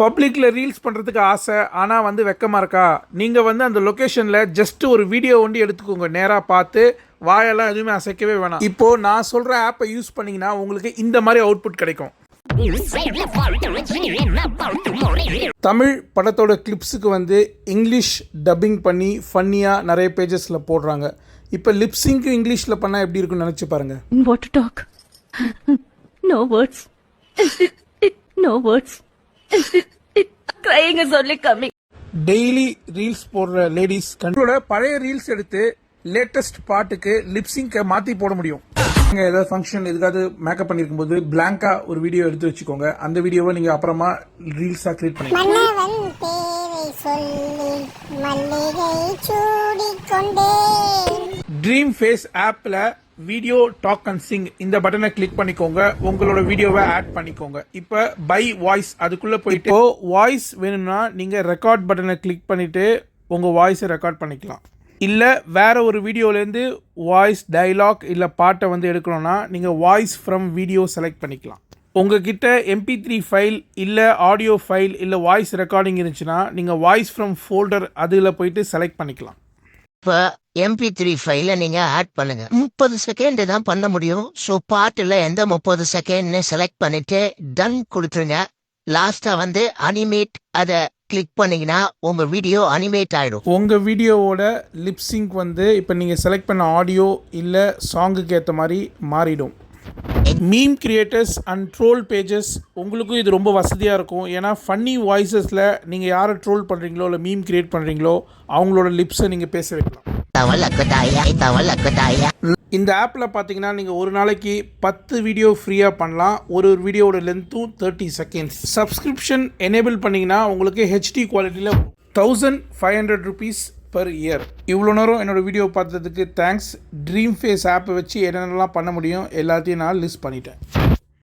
பப்ளிக்கில் ரீல்ஸ் பண்ணுறதுக்கு ஆசை ஆனால் வந்து வெக்கமாக இருக்கா? நீங்கள் வந்து அந்த லொக்கேஷனில் ஜஸ்ட் ஒரு வீடியோ ஒண்டி எடுத்துக்கோங்க. நேராக பார்த்து வாயெல்லாம் எதுவுமே அசைக்கவே வேணாம். இப்போது நான் சொல்கிற ஆப்பை யூஸ் பண்ணிங்கன்னா உங்களுக்கு இந்த மாதிரி அவுட்புட் கிடைக்கும். தமிழ் படத்தோட கிளிப்ஸுக்கு வந்து இங்கிலீஷ் டப்பிங் பண்ணி ஃபன்னியாக நிறைய பேஜஸில் போடுறாங்க. இப்போ லிப்ஸிங்க்கு இங்கிலீஷில் பண்ணால் எப்படி இருக்குன்னு நினச்சி பாருங்கள் what talk no words no words Crying is only coming. Daily reels போடுற லேடிஸ் கண்ட்ரோட பழைய ரீல்ஸ் எடுத்து லேட்டஸ்ட் பாட்டுக்கு லிப்ஸிங்கை மாற்றி போட முடியும். நீங்க ஏதாவது ஃபங்க்ஷன் எதுக்காவது மேக்கப் பண்ணிருக்கும் போது பிளாங்கா ஒரு வீடியோ எடுத்து வச்சுக்கோங்க. அந்த வீடியோவை நீங்க அப்புறமா ரீல்ஸா கிரியேட் சொல்லி மல்லிகை சூடிக்கொண்டேன் ட்ரீம் ஃபேஸ் ஆப்ல வீடியோ டாக் அண்ட் சிங் இந்த பட்டனை கிளிக் பண்ணிக்கோங்க. உங்களோட வீடியோவை ஆட் பண்ணிக்கோங்க. இப்போ பை வாய்ஸ் அதுக்குள்ள போயிட்டு இப்போ வாய்ஸ் வேணும்னா நீங்க ரெக்கார்ட் பட்டனை கிளிக் பண்ணிட்டு உங்க வாய்ஸை ரெக்கார்ட் பண்ணிக்கலாம். இல்லை வேற ஒரு வீடியோலேருந்து வாய்ஸ் டயலாக் இல்லை பாட்டை வந்து எடுக்கணும்னா நீங்கள் வாய்ஸ் ஃப்ரம் வீடியோ செலக்ட் பண்ணிக்கலாம். உங்ககிட்ட எம்பி த்ரீ ஃபைல் இல்லை ஆடியோ ஃபைல் இல்லை வாய்ஸ் ரெக்கார்டிங் இருந்துச்சுன்னா நீங்கள் வாய்ஸ் ஃப்ரம் ஃபோல்டர் அதில் போயிட்டு செலக்ட் பண்ணிக்கலாம். இப்போ எம்பி த்ரீ ஃபைல நீங்க ஆட் பண்ணுங்க. முப்பது செகண்ட் தான் பண்ண முடியும். ஸோ பாட்டுல எந்த முப்பது செகண்ட்னு செலக்ட் பண்ணிட்டு டன் கொடுத்துருங்க. லாஸ்டா வந்து அனிமேட் அதை கிளிக் பண்ணீங்கன்னா உங்க வீடியோ அனிமேட் ஆயிடும். உங்கள் வீடியோவோட லிப்ஸிங்க் வந்து இப்போ நீங்கள் செலக்ட் பண்ண ஆடியோ இல்லை சாங்குக்கு ஏற்ற மாதிரி மாறிடும். Meme creators and troll pages உங்களுக்கும் இது ரொம்ப வசதியாக இருக்கும். ஏன்னா ஃபன்னி வாய்ஸஸில் நீங்கள் யாரை ட்ரோல் பண்ணுறீங்களோ இல்லை மீம் கிரியேட் பண்ணுறீங்களோ அவங்களோட லிப்ஸை நீங்கள் பேச வைக்கலாம். இந்த ஆப்பில் பார்த்தீங்கன்னா நீங்கள் ஒரு நாளைக்கு பத்து வீடியோ ஃப்ரீயாக பண்ணலாம். ஒரு ஒரு வீடியோவோட லென்த்தும் தேர்ட்டி செகண்ட்ஸ் சப்ஸ்கிரிப்ஷன் எனேபிள் பண்ணிங்கன்னா உங்களுக்கு ஹெச்டி குவாலிட்டியில் thousand five hundred rupees per year இவ்வளோ நேரம் என்னோடய வீடியோ பார்த்ததுக்கு தேங்க்ஸ் ட்ரீம் ஃபேஸ் ஆப்பை வச்சு என்னென்னலாம் பண்ண முடியும் எல்லாத்தையும் நான் லிஸ்ட் பண்ணிட்டேன்.